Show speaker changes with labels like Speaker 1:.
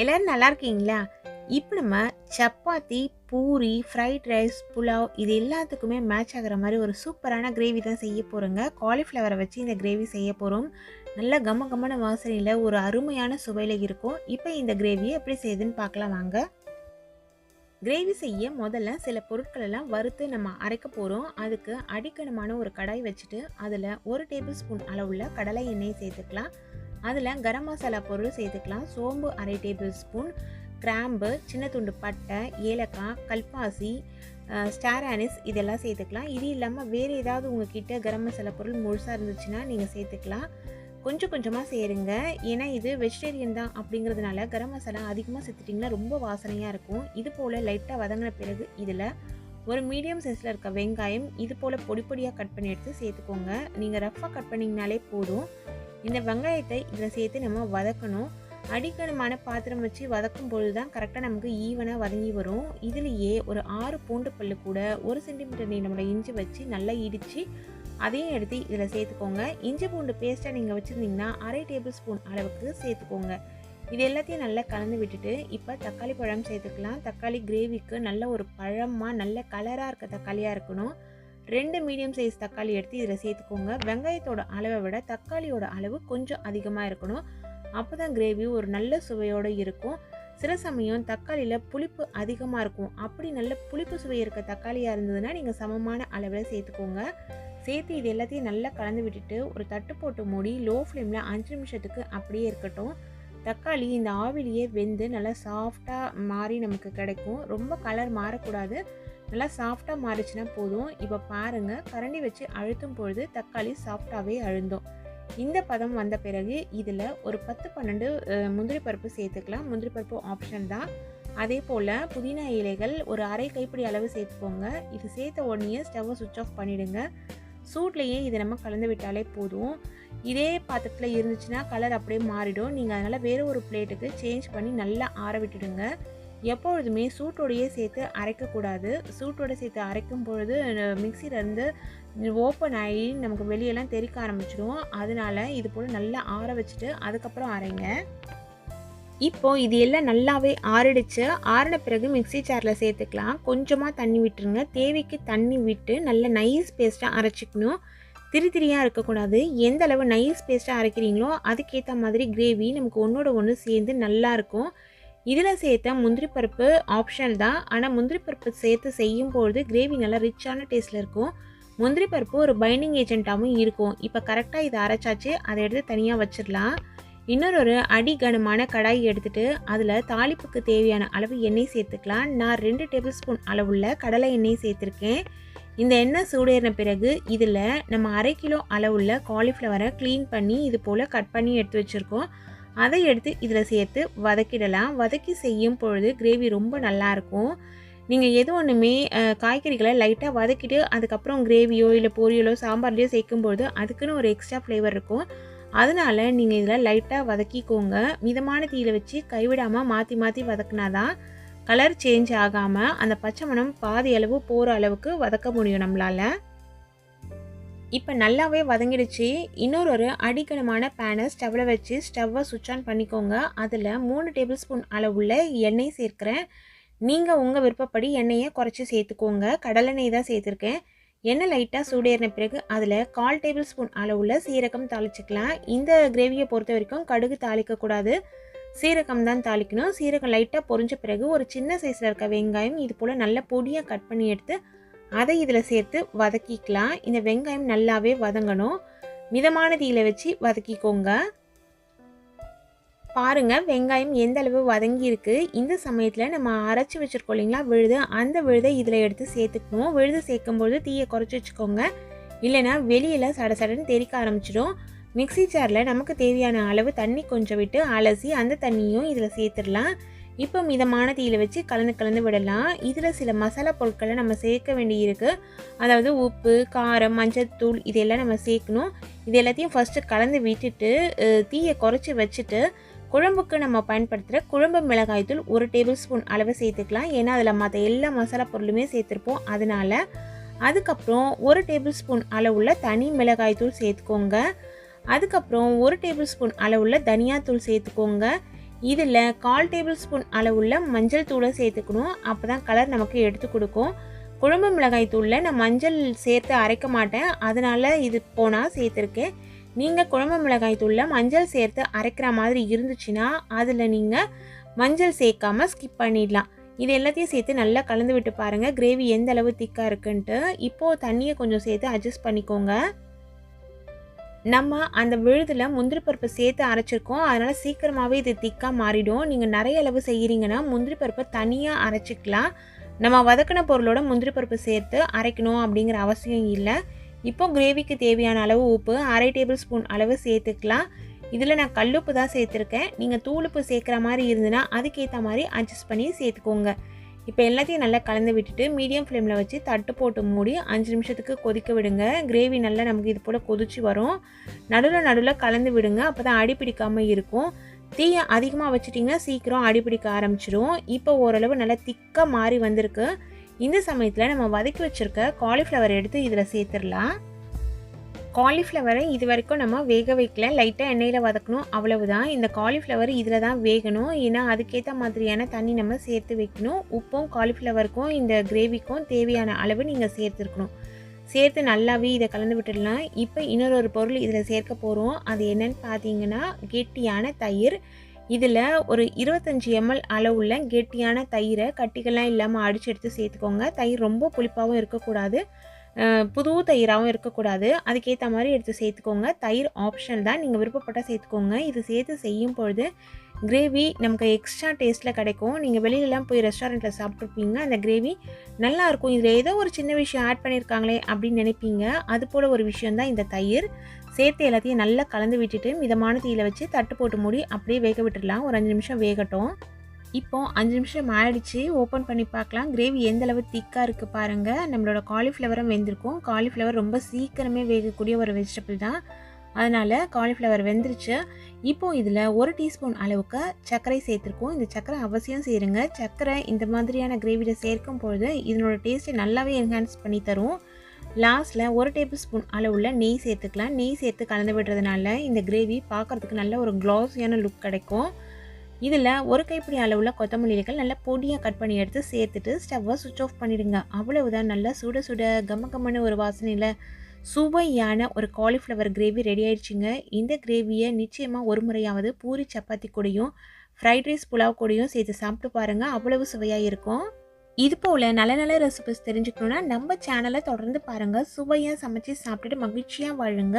Speaker 1: எல்லோரும் நல்லா இருக்கீங்களா? இப்போ நம்ம சப்பாத்தி பூரி ஃப்ரைட் ரைஸ் புலாவ் இது எல்லாத்துக்குமே மேட்ச் ஆகிற மாதிரி ஒரு சூப்பரான கிரேவி தான் செய்ய போகிறோங்க காலிஃப்ளவரை வச்சு இந்த கிரேவி செய்ய போகிறோம் நல்ல கம கமன வாசனையில் ஒரு அருமையான சுவையில் இருக்கும். இப்போ இந்த கிரேவியை எப்படி செய்யுதுன்னு பார்க்கலாம் வாங்க. கிரேவி செய்ய முதல்ல சில பொருட்கள் எல்லாம் வறுத்து நம்ம அரைக்க போகிறோம் அதுக்கு அடிக்கணமான ஒரு கடாய் வச்சுட்டு அதில் ஒரு டேபிள் ஸ்பூன் அளவுள்ள கடலை எண்ணெய் சேர்த்துக்கலாம். அதில் கரம் மசாலா பொருள் சேர்த்துக்கலாம். சோம்பு அரை டேபிள் ஸ்பூன் கிராம்பு சின்ன துண்டு பட்டை ஏலக்காய் கல்பாசி ஸ்டார் ஆனிஸ் இதெல்லாம் சேர்த்துக்கலாம். இது இல்லாமல் வேறு ஏதாவது உங்ககிட்ட கரம் மசாலா பொருள் முழுசாக இருந்துச்சுன்னா நீங்கள் சேர்த்துக்கலாம். கொஞ்சம் கொஞ்சமாக சேருங்க. ஏன்னா இது வெஜிடேரியன் தான் அப்படிங்கிறதுனால கரம் மசாலா அதிகமாக சேர்த்துட்டிங்கன்னா ரொம்ப வாசனையாக இருக்கும். இது போல் லைட்டாக வதங்கின பிறகு இதில் ஒரு மீடியம் சைஸில் இருக்க வெங்காயம் இது போல் பொடி பொடியாக கட் பண்ணி எடுத்து சேர்த்துக்கோங்க. நீங்கள் ரஃப்பாக கட் பண்ணிங்கனாலே போதும். இந்த வெங்காயத்தை இதில் சேர்த்து நம்ம வதக்கணும். அடிக்கணமான பாத்திரம் வச்சு வதக்கும் பொழுது தான் கரெக்டாக நமக்கு ஈவனாக வதங்கி வரும். இதுலேயே ஒரு ஆறு பூண்டு பல்லு கூட ஒரு சென்டிமீட்டர் நீளமுடைய இஞ்சி வச்சு நல்லா இடித்து அதையும் எடுத்து இதில் சேர்த்துக்கோங்க. இஞ்சி பூண்டு பேஸ்ட்டாக நீங்கள் வச்சுருந்தீங்கன்னா அரை டேபிள் ஸ்பூன் அளவுக்கு சேர்த்துக்கோங்க. இது எல்லாத்தையும் நல்லா கலந்து விட்டுட்டு இப்போ தக்காளி பழம் சேர்த்துக்கலாம். தக்காளி கிரேவிக்கு நல்ல ஒரு பழமாக நல்ல கலராக இருக்க தக்காளியாக இருக்கணும். ரெண்டு மீடியம் சைஸ் தக்காளி எடுத்து இதில் சேர்த்துக்கோங்க. வெங்காயத்தோட அளவை விட தக்காளியோட அளவு கொஞ்சம் அதிகமாக இருக்கணும். அப்போ தான் கிரேவி ஒரு நல்ல சுவையோடு இருக்கும். சில சமயம் தக்காளியில் புளிப்பு அதிகமாக இருக்கும். அப்படி நல்ல புளிப்பு சுவை இருக்க தக்காளியாக இருந்ததுன்னா நீங்கள் சமமான அளவில் சேர்த்துக்கோங்க. சேர்த்து இது எல்லாத்தையும் நல்லா கலந்து விட்டுட்டு ஒரு தட்டு போட்டு மூடி லோ ஃப்ளேமில் அஞ்சு நிமிஷத்துக்கு அப்படியே இருக்கட்டும். தக்காளி இந்த ஆவிலேயே வெந்து நல்லா சாஃப்டாக மாறி நமக்கு கிடைக்கும். ரொம்ப கலர் மாறக்கூடாது. நல்லா சாஃப்டாக மாறிச்சுன்னா போதும். இப்போ பாருங்கள் கரண்டி வச்சு அழுத்தும் பொழுது தக்காளி சாஃப்டாகவே அழுந்தோம். இந்த பதம் வந்த பிறகு இதில் ஒரு பத்து பன்னெண்டு முந்திரி பருப்பு சேர்த்துக்கலாம். முந்திரி பருப்பு ஆப்ஷன் தான். அதே போல் புதினா இலைகள் ஒரு அரை கைப்பிடி அளவு சேர்த்துக்கோங்க. இது சேர்த்த உடனே ஸ்டவ்வை சுவிட்ச் ஆஃப் பண்ணிவிடுங்க சூட்லேயே இதை நம்ம கலந்து விட்டாலே போதும். இதே பாத்திரத்தில் இருந்துச்சுன்னா கலர் அப்படியே மாறிடும். நீங்கள் அதனால் வேறு ஒரு பிளேட்டுக்கு சேஞ்ச் பண்ணி நல்லா ஆற விட்டுடுங்க. எப்பொழுதுமே சூட்டோடையே சேர்த்து அரைக்கக்கூடாது. சூட்டோட சேர்த்து அரைக்கும் பொழுது மிக்சிலேருந்து ஓப்பன் ஆகி நமக்கு வெளியெல்லாம் தெறிக்க ஆரம்பிச்சிடும் அதனால இது போல் நல்லா ஆற வச்சுட்டு அதுக்கப்புறம் அரைங்க. இப்போ இது எல்லாம் நல்லாவே ஆறிடுச்சு. ஆறின பிறகு மிக்சி ஜாரில் சேர்த்துக்கலாம். கொஞ்சமாக தண்ணி விட்டுருங்க. தேவைக்கு தண்ணி விட்டு நல்ல நைஸ் பேஸ்ட்டாக அரைச்சிக்கணும். திரி திரியாக இருக்கக்கூடாது. எந்த அளவு நைஸ் பேஸ்ட்டாக அரைக்கிறீங்களோ அதுக்கேற்ற மாதிரி கிரேவி நமக்கு ஒன்றோட ஒன்று சேர்ந்து நல்லாயிருக்கும் இதில் சேர்த்த முந்திரி பருப்பு ஆப்ஷனல் தான். ஆனால் முந்திரி பருப்பு சேர்த்து செய்யும்பொழுது கிரேவி நல்லா ரிச்சான டேஸ்ட்டில் இருக்கும். முந்திரி பருப்பு ஒரு பைண்டிங் ஏஜென்ட்டாகவும் இருக்கும். இப்போ கரெக்டாக இதை அரைச்சாச்சு அதை எடுத்து தனியாக வச்சிடலாம். இன்னொரு அடி கனமான கடாய் எடுத்துகிட்டு அதில் தாளிப்புக்கு தேவையான அளவு எண்ணெய் சேர்த்துக்கலாம். நான் ரெண்டு டேபிள் ஸ்பூன் அளவுள்ள கடலை எண்ணெய் சேர்த்துருக்கேன். இந்த எண்ணெய் சூடேறின பிறகு இதில் நம்ம அரை கிலோ அளவுள்ள காலிஃப்ளவரை க்ளீன் பண்ணி இது போல் கட் பண்ணி எடுத்து வச்சுருக்கோம். அதை எடுத்து இதில் சேர்த்து வதக்கிடலாம். வதக்கி செய்யும் பொழுது கிரேவி ரொம்ப நல்லாயிருக்கும். நீங்கள் எது ஒன்றுமே காய்கறிகளை லைட்டாக வதக்கிட்டு அதுக்கப்புறம் கிரேவியோ இல்லை பொரியலோ சாம்பார்லையோ சேர்க்கும்பொழுது அதுக்குன்னு ஒரு எக்ஸ்ட்ரா ஃப்ளேவர் இருக்கும். அதனால் நீங்கள் இதில் லைட்டாக வதக்கிக்கோங்க. மிதமான தீயில் வச்சு கைவிடாமல் மாற்றி மாற்றி வதக்குனா தான் கலர் சேஞ்ச் ஆகாமல் அந்த பச்சை மணம் பாதி அளவு போகிற அளவுக்கு வதக்க முடியும் நம்மளால். இப்போ நல்லாவே வதங்கிடுச்சு. இன்னொரு ஒரு அடிக்கணமான பேனை ஸ்டவ்வில் வச்சு ஸ்டவ்வை சுவிட்ச் ஆன் பண்ணிக்கோங்க. அதில் மூணு டேபிள் ஸ்பூன் அளவுள்ள எண்ணெய் சேர்க்குறேன். நீங்கள் உங்கள் விருப்பப்படி எண்ணெயை குறைச்சி சேர்த்துக்கோங்க. கடலெண்ணெய் தான் சேர்த்துருக்கேன். எண்ணெய் லைட்டாக சூடேறின பிறகு அதில் கால் டேபிள் ஸ்பூன் அளவுள்ள சீரகம் தாளிச்சிக்கலாம். இந்த கிரேவியை பொறுத்த வரைக்கும் கடுகு தாளிக்கக்கூடாது சீரகம் தான் தாளிக்கணும். சீரகம் லைட்டாக பொரிஞ்ச பிறகு ஒரு சின்ன சைஸில் இருக்க வெங்காயம் இது போல் நல்லா பொடியாக கட் பண்ணி எடுத்து அதை இதில் சேர்த்து வதக்கிக்கலாம். இந்த வெங்காயம் நல்லாவே வதங்கணும். மிதமான தீயில் வச்சு வதக்கிக்கோங்க. பாருங்கள் வெங்காயம் எந்த அளவு வதங்கியிருக்கு. இந்த சமயத்தில் நம்ம அரைச்சி வச்சுருக்கோம் இல்லைங்களா விழுது. அந்த விழுதை இதில் எடுத்து சேர்த்துக்கணும். விழுது சேர்க்கும்போது தீயை குறைச்சி வச்சுக்கோங்க. இல்லைனா வெளியில் சட சடன்னு தெறிக்க ஆரம்பிச்சிடும். மிக்சி ஜாரில் நமக்கு தேவையான அளவு தண்ணி கொஞ்சம் விட்டு அலசி அந்த தண்ணியும் இதில் சேர்த்துடலாம். இப்போ மிதமான தீயில் வச்சு கலந்து கலந்து விடலாம். இதில் சில மசாலா பொருட்களை நம்ம சேர்க்க வேண்டியிருக்கு. அதாவது உப்பு காரம் மஞ்சள் தூள் இதெல்லாம் நம்ம சேர்க்கணும். இது எல்லாத்தையும் ஃபஸ்ட்டு கலந்து விட்டுட்டு தீயை குறைச்சி வச்சுட்டு குழம்புக்கு நம்ம பயன்படுத்துகிற குழம்பு மிளகாய் தூள் ஒரு டேபிள் ஸ்பூன் அளவு சேர்த்துக்கலாம். ஏன்னா அதில் மற்ற எல்லா மசாலா பொருளுமே சேர்த்துருப்போம். அதனால் அதுக்கப்புறம் ஒரு டேபிள் ஸ்பூன் அளவுள்ள தனி மிளகாய்த்தூள் சேர்த்துக்கோங்க. அதுக்கப்புறம் ஒரு டேபிள் ஸ்பூன் அளவுள்ள தனியாத்தூள் சேர்த்துக்கோங்க. இதில் கால் டேபிள் ஸ்பூன் அளவுள்ள மஞ்சள் தூளை சேர்த்துக்கணும். அப்போ தான் கலர் நமக்கு எடுத்து கொடுக்கும். குழம்பு மிளகாய் தூளில் நான் மஞ்சள் சேர்த்து அரைக்க மாட்டேன். அதனால் இது போனால் சேர்த்துருக்கேன். நீங்கள் குழம்பு மிளகாய் தூளில் மஞ்சள் சேர்த்து அரைக்கிற மாதிரி இருந்துச்சுன்னா அதில் நீங்கள் மஞ்சள் சேர்க்காம ஸ்கிப் பண்ணிடலாம். இது எல்லாத்தையும் சேர்த்து நல்லா கலந்து விட்டு பாருங்கள் கிரேவி எந்த அளவு திக்காக இருக்குன்ட்டு. இப்போது தண்ணியை கொஞ்சம் சேர்த்து அட்ஜஸ்ட் பண்ணிக்கோங்க. நம்ம அந்த விழுதில் முந்திரி பருப்பு சேர்த்து அரைச்சிருக்கோம். அதனால் சீக்கிரமாகவே இது திக்காக மாறிடும். நீங்கள் நிறைய அளவு செய்கிறீங்கன்னா முந்திரி பருப்பை தனியாக அரைச்சிக்கலாம். நம்ம வதக்கின பொருளோட முந்திரி பருப்பு சேர்த்து அரைக்கணும் அப்படிங்கிற அவசியம் இல்லை. இப்போ கிரேவிக்கு தேவையான அளவு உப்பு அரை டேபிள் ஸ்பூன் அளவு சேர்த்துக்கலாம். இதில் நான் கல்லுப்பு தான் சேர்த்துருக்கேன். நீங்கள் தூளுப்பு சேர்க்குற மாதிரி இருந்ததுன்னா அதுக்கேற்ற மாதிரி அட்ஜஸ்ட் பண்ணி சேர்த்துக்கோங்க. இப்போ எல்லாத்தையும் நல்லா கலந்து விட்டுட்டு மீடியம் ஃப்ளேமில் வச்சு தட்டு போட்டு மூடி அஞ்சு நிமிஷத்துக்கு கொதிக்க விடுங்க. கிரேவி நல்லா நமக்கு இது போல் கொதிச்சு வரும். நடுவில் நடுவில் கலந்து விடுங்க. அப்போ தான் அடி பிடிக்காமல் இருக்கும். தீயை அதிகமாக வச்சுட்டிங்கன்னா சீக்கிரம் அடி பிடிக்க ஆரம்பிச்சிடும் இப்போ ஓரளவு நல்லா திக்காக மாறி வந்திருக்கு. இந்த சமயத்தில் நம்ம வதக்கி வச்சுருக்க காலிஃப்ளவர் எடுத்து இதில் சேர்த்துடலாம். காலிஃப்ளவரை இது வரைக்கும் நம்ம வேக வைக்கல. லைட்டாக எண்ணெயில் வதக்கணும். அவ்வளவுதான். இந்த காலிஃப்ளவர் இதில் தான் வேகணும். ஏன்னா அதுக்கேற்ற மாதிரியான தண்ணி நம்ம சேர்த்து வைக்கணும். உப்பும் காலிஃப்ளவருக்கும் இந்த கிரேவிக்கும் தேவையான அளவு நீங்கள் சேர்த்துருக்கணும். சேர்த்து நல்லாவே இதை கலந்து விட்டுடலாம். இப்போ இன்னொரு ஒரு பொருள் இதில் சேர்க்க போகிறோம் அது என்னன்னு பார்த்தீங்கன்னா கெட்டியான தயிர். இதில் ஒரு இருபத்தஞ்சி எம்எல் அளவுள்ள கெட்டியான தயிரை கட்டிகள்லாம் இல்லாமல் அடிச்சு எடுத்து சேர்த்துக்கோங்க. தயிர் ரொம்ப புளிப்பாகவும் இருக்கக்கூடாது. புது தயிராகவும் இருக்கக்கூடாது. அதுக்கேற்ற மாதிரி எடுத்து சேர்த்துக்கோங்க. தயிர் ஆப்ஷன் தான். நீங்கள் விருப்பப்பட்டால் சேர்த்துக்கோங்க. இது சேர்த்து செய்யும் பொழுது கிரேவி நமக்கு எக்ஸ்ட்ரா டேஸ்ட்டில் கிடைக்கும். நீங்கள் வெளியிலலாம் போய் ரெஸ்டாரண்ட்டில் சாப்பிட்ருப்பீங்க அந்த கிரேவி நல்லாயிருக்கும். இதில் ஏதோ ஒரு சின்ன விஷயம் ஆட் பண்ணியிருக்காங்களே அப்படின்னு நினைப்பீங்க. அது போல் ஒரு விஷயந்தான் இந்த தயிர். சேர்த்து எல்லாத்தையும் நல்லா கலந்து விட்டுட்டு மிதமான தீயில் வச்சு தட்டு போட்டு மூடி அப்படியே வேக விட்டுடலாம். ஒரு அஞ்சு நிமிஷம் வேகட்டும். இப்போ அஞ்சு நிமிஷம் ஆயிடுச்சு ஓப்பன் பண்ணி பார்க்கலாம். கிரேவி எந்த அளவு திக்காக இருக்குது பாருங்கள் நம்மளோட காலிஃப்ளவரும் வெந்திருக்கும். காலிஃப்ளவர் ரொம்ப சீக்கிரமே வேகக்கூடிய ஒரு வெஜிடபிள் தான். அதனால் காலிஃப்ளவர் வெந்துருச்சு. இப்போது இதில் ஒரு டீஸ்பூன் அளவுக்கு சர்க்கரை சேர்த்துருக்கோம். இந்த சர்க்கரை அவசியம் சேருங்க. சர்க்கரை இந்த மாதிரியான கிரேவியில் சேர்க்கும் பொழுது இதனோட டேஸ்ட்டை நல்லாவே என்ஹான்ஸ் பண்ணி தரும். லாஸ்ட்டில் ஒரு டேபிள் ஸ்பூன் அளவுள்ள நெய் சேர்த்துக்கலாம். நெய் சேர்த்து கலந்து விடுறதுனால இந்த கிரேவி பார்க்குறதுக்கு நல்ல ஒரு க்ளாஸியான லுக் கிடைக்கும். இதில் ஒரு கைப்பிடி அளவில் கொத்தமல்லிகள் நல்லா பொடியாக கட் பண்ணி எடுத்து சேர்த்துட்டு ஸ்டவ்வை சுவிட்ச் ஆஃப் பண்ணிடுங்க. அவ்வளவுதான். நல்லா சுட சுட கம கம்மன்னு ஒரு வாசனையில் சுவையான ஒரு காலிஃப்ளவர் கிரேவி ரெடி ஆயிடுச்சுங்க. இந்த கிரேவியை நிச்சயமாக ஒரு முறையாவது பூரி சப்பாத்தி கூடையும் ஃப்ரைட் ரைஸ் புலாவ் கூடையும் சேர்த்து சாப்பிட்டு பாருங்கள் அவ்வளவு சுவையாக இருக்கும். இது போல் நல்ல நல்ல ரெசிபிஸ் தெரிஞ்சுக்கணுன்னா நம்ம சேனலை தொடர்ந்து பாருங்கள் சுவையாக சமைச்சு சாப்பிட்டுட்டு மகிழ்ச்சியாக வாழுங்க.